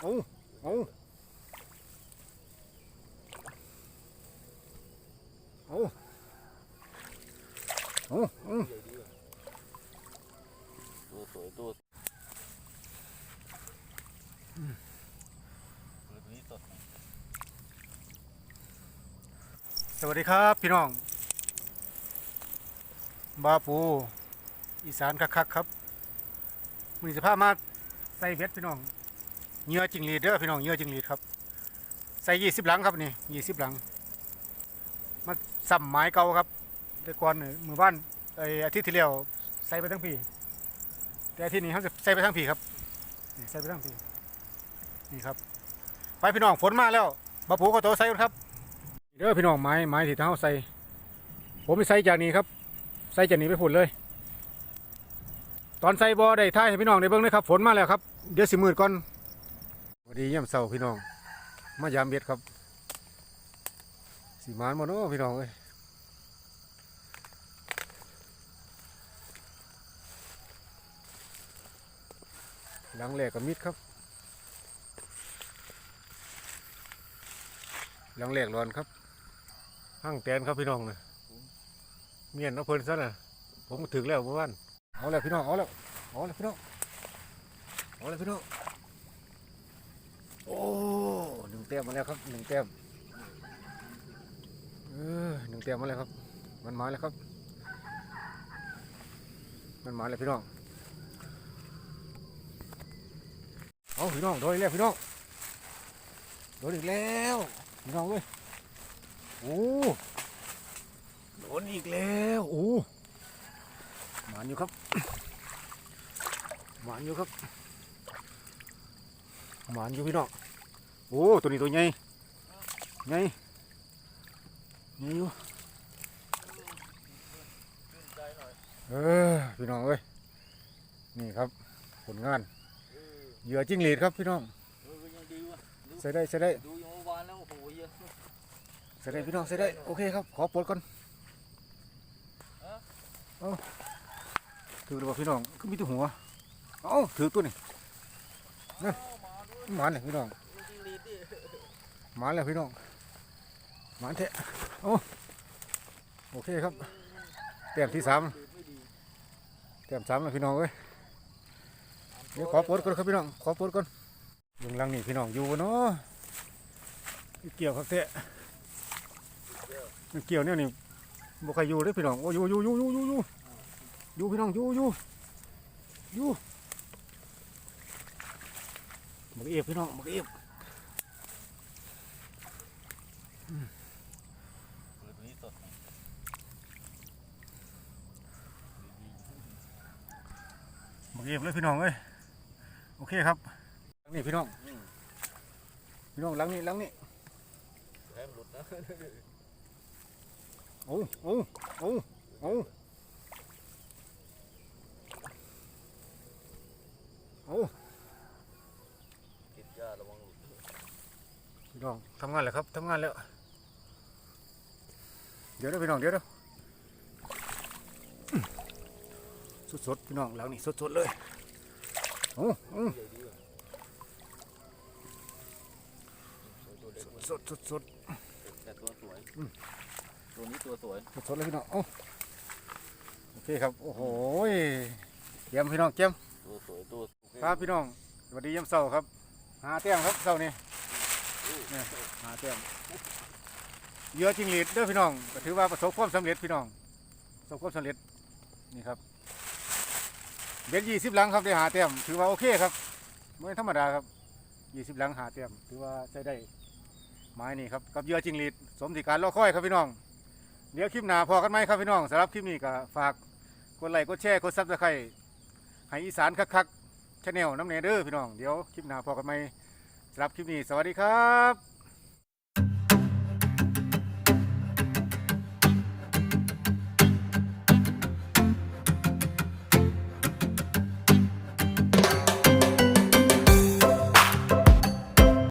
เอาเอาเอาเอาเอาตัวสวยตัวนี้สวัสดีครับพี่น้อง บาปูอีสานคักๆครับมีสภาพมาใส่เบ็ดพี่น้อง เหยื่อจิงหรีดเด้อพี่น้องเหยื่อจิงหรีดครับ ใส่ยี่สิบหลังครับนี่ยี่สิบหลัง มาซ้ำไม้เก่าครับแต่ก่อนหมือบ้านไออาทิตย์ที่แล้วใส่ไปทั้งปีแต่อาทิตย์นี้เขาจะใส่ไปทั้งปีครับใส่ไปทั้งปีนี่ครับ ไปพี่น้องฝนมาแล้วบาปูก็โตใส่ครับเด้อพี่น้องไม้ไม้ที่เท้าใส่ ผมไปใส่จากนี้ครับ ใส่จากนี้ไปฝุ่นเลย ตอนใส่บอได้ท่ายให้พี่น้องได้เบิ่งเลยครับ ฝนมาแล้วครับ เดี๋ยวสิมืดก่อน ดีย่ำเสาพี่น้อง มายามเบ็ดครับ สีมานมาเนาะพี่น้องเอ้ยหลังแหลกกับมิดครับ หลังแหลกร้อนครับห้างแตนครับพี่น้องนะเมียนเอาเพลินซะนะผมถึงแล้วเมื่อวานเอาแล้วพี่น้องเอาแล้วเอาแล้วพี่น้องเอาแล้วพี่น้องโอ้ หนึ่งแต้มมาแล้วครับหนึ่งแต้มเออหนึ่งแต้มมาแล้วครับ มันมาแล้วครับ มันมาแล้วพี่น้องเอาพี่น้องโดนอีกแล้วพี่น้องโดนอีกแล้วพี่น้องเว้ยโอ้โดนอีกแล้วโอ้หมานอยู่ครับหมานอยู่ครับหมานอยู่พี่น้อง โอ้ตัวนี้ตัวใหญ่ใหญ่ใหญ่อยู่เออพี่น้องเอ้ยนี่ครับผลงานเหยื่อจิ้งหรีดครับพี่น้องเออยังดีวะใส่ได้ใส่ได้ดูยังเมื่อวานแล้วโอ้โหเยอะใส่ได้พี่น้องใส่ได้โอเคครับขอปลดก่อนเอาถือหรือเปล่าพี่น้องก็มีตัวหัวเอาถือตัวนี่นะหมาเนี่ยพี่น้อง มาแล้วพี่น้องมาเทะเอาโอเคครับแต้มที่สามลีดไม่ดีแต้มสามแล้วพี่น้องเอ้ยเดี๋ยวขอปลดก่อนครับพี่น้องขอปลดก่อนเบื้องหลังนี่พี่น้องอยู่เนาะเกี่ยวครับเทะเกี่ยวเนี่ยนี่บ่ใครอยู่เด้อพี่น้องโอ้อยู่อยู่อยู่อยู่อยู่อยู่อยู่พี่น้องอยู่อยู่อยู่บักเอฟพี่น้องบักเอฟ ตัวนี้สด บักเอฟเลยพี่น้องเอ้ยโอเคครับหลังนี่พี่น้องพี่น้องหลังนี่หลังนี่แถมหลุดนะโอ้โอ้โอ้โอ้โอ้ติดยาระวังหลุดพี่น้องทำงานแล้วครับทำงานแล้วเดี๋ยวเด้อพี่น้องเดี๋ยวเด้อ สดๆพี่น้องหลังนี่สดๆเลยโอ้โอ้ใหญ่ดีว่ะตัวเล็กสดๆสดแต่ตัวสวยตัวนี้ตัวสวยๆสดๆเลยพี่น้องโอ้โอเคครับโอ้โหเยี่ยมพี่น้องเยี่ยมตัวสวยตัวครับพี่น้องสวัสดียามเช้าครับหาเตียงครับเช้านี่เนี่ยหาเตียงเหยื่อจิงหรีดเด้อพี่น้องก็ถือว่าประสบความสำเร็จพี่น้องประสบความสำเร็จนี่ครับ เบ็ดยี่สิบหลังครับได้หาเตียมถือว่าโอเคครับไม่ธรรมดาครับยี่สิบหลังหาเตียมถือว่าใช้ได้ไม้นี่ครับกับเยื่อจิงหรีดสมที่การรอคอยครับพี่น้อง เดี๋ยวคลิปหน้าพอกันไหมครับพี่น้องสำหรับคลิปนี้ก็ฝากกดไลค์กดแชร์กดซับสไครต์ให้อีสานคักๆชาแนลน้ำเนเดอร์พี่น้องเดี๋ยวคลิปหน้าพอกันไหมสำหรับคลิปนี้สวัสดีครับ